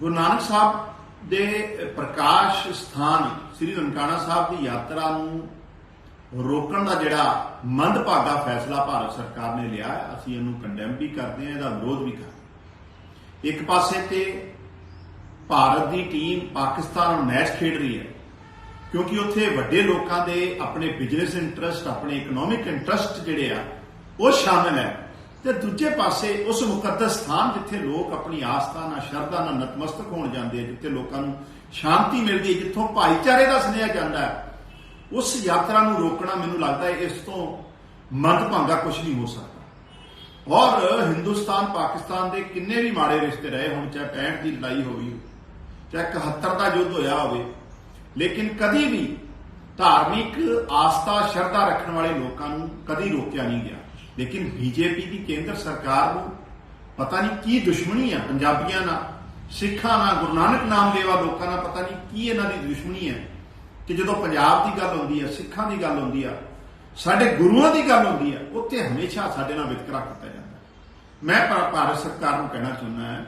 ਗੁਰੂ ਨਾਨਕ ਸਾਹਿਬ ਦੇ ਪ੍ਰਕਾਸ਼ ਸਥਾਨ ਸ੍ਰੀ ਨਨਕਾਣਾ ਸਾਹਿਬ ਦੀ ਯਾਤਰਾ ਨੂੰ ਰੋਕਣ ਦਾ ਜਿਹੜਾ ਮੰਦਭਾਗਾ ਫੈਸਲਾ ਭਾਰਤ ਸਰਕਾਰ ਨੇ ਲਿਆ, ਅਸੀਂ ਇਹਨੂੰ ਕੰਡੈਮ ਵੀ ਕਰਦੇ ਹਾਂ, ਇਹਦਾ ਵਿਰੋਧ ਵੀ ਕਰਦੇ ਇੱਕ ਪਾਸੇ ਤੇ ਭਾਰਤ ਦੀ ਟੀਮ ਪਾਕਿਸਤਾਨ ਮੈਚ ਖੇਡ ਰਹੀ ਹੈ, ਕਿਉਂਕਿ ਉੱਥੇ ਵੱਡੇ ਲੋਕਾਂ ਦੇ ਆਪਣੇ ਬਿਜ਼ਨਸ ਇੰਟਰਸਟ ਆਪਣੇ ਇਕਨੋਮਿਕ ਇੰਟਰਸਟ ਜਿਹੜੇ ਆ, ਉਹ ਸ਼ਾਮਿਲ ਹੈ। ਤੇ ਦੂਜੇ ਪਾਸੇ ਉਸ ਮੁਕੱਦਸ ਸਥਾਨ ਜਿੱਥੇ ਲੋਕ ਆਪਣੀ ਆਸਥਾ ਨਾਲ ਸ਼ਰਧਾ ਨਾਲ ਨਤਮਸਤਕ ਹੋਣ ਜਾਂਦੇ ਆ, ਜਿੱਥੇ ਲੋਕਾਂ ਨੂੰ ਸ਼ਾਂਤੀ ਮਿਲਦੀ ਹੈ, ਜਿੱਥੋਂ ਭਾਈਚਾਰੇ ਦਾ ਸੁਨੇਹਾ ਜਾਂਦਾ ਹੈ, ਉਸ ਯਾਤਰਾ ਨੂੰ ਰੋਕਣਾ ਮੈਨੂੰ ਲੱਗਦਾ ਹੈ, ਇਸ ਤੋਂ ਮੰਦਭਾਗਾ ਕੁਝ ਨਹੀਂ ਹੋ ਸਕਦਾ। ਔਰ ਹਿੰਦੁਸਤਾਨ, ਪਾਕਿਸਤਾਨ ਦੇ ਕਿੰਨੇ ਵੀ ਮਾੜੇ ਰਿਸ਼ਤੇ ਰਹੇ ਹੁਣ, ਚਾਹੇ 65 ਦੀ ਲੜਾਈ ਹੋਈ ਚਾਹੇ 71 ਦਾ ਯੁੱਧ ਹੋਇਆ ਹੋਵੇ, ਲੇਕਿਨ ਕਦੀ ਵੀ ਧਾਰਮਿਕ ਆਸਥਾ, ਸ਼ਰਧਾ ਰੱਖਣ ਵਾਲੇ ਲੋਕਾਂ ਨੂੰ ਕਦੀ ਰੋਕਿਆ ਨਹੀਂ ਗਿਆ। ਲੇਕਿਨ ਬੀਜੇਪੀ ਦੀ ਕੇਂਦਰ ਸਰਕਾਰ ਨੂੰ ਪਤਾ ਨਹੀਂ ਕੀ ਦੁਸ਼ਮਣੀ ਹੈ ਪੰਜਾਬੀਆਂ ਨਾਲ, ਸਿੱਖਾਂ ਨਾਲ, ਗੁਰੂ ਨਾਨਕ ਨਾਮ ਦੇਵਾ ਲੋਕਾਂ ਨਾਲ ਪਤਾ ਨਹੀਂ ਕੀ ਇਹਨਾਂ ਦੀ ਦੁਸ਼ਮਣੀ ਹੈ ਕਿ ਜਦੋਂ ਪੰਜਾਬ ਦੀ ਗੱਲ ਹੁੰਦੀ ਹੈ ਸਿੱਖਾਂ ਦੀ ਗੱਲ ਹੁੰਦੀ ਆ, ਸਾਡੇ ਗੁਰੂਆਂ ਦੀ ਗੱਲ ਹੁੰਦੀ ਆ, ਉੱਥੇ ਹਮੇਸ਼ਾ ਸਾਡੇ ਨਾਲ ਵਿਤਕਰਾ ਕੀਤਾ ਜਾਂਦਾ ਮੈਂ ਭਾਰਤ ਸਰਕਾਰ ਨੂੰ ਕਹਿਣਾ ਚਾਹੁੰਦਾ ਹਾਂ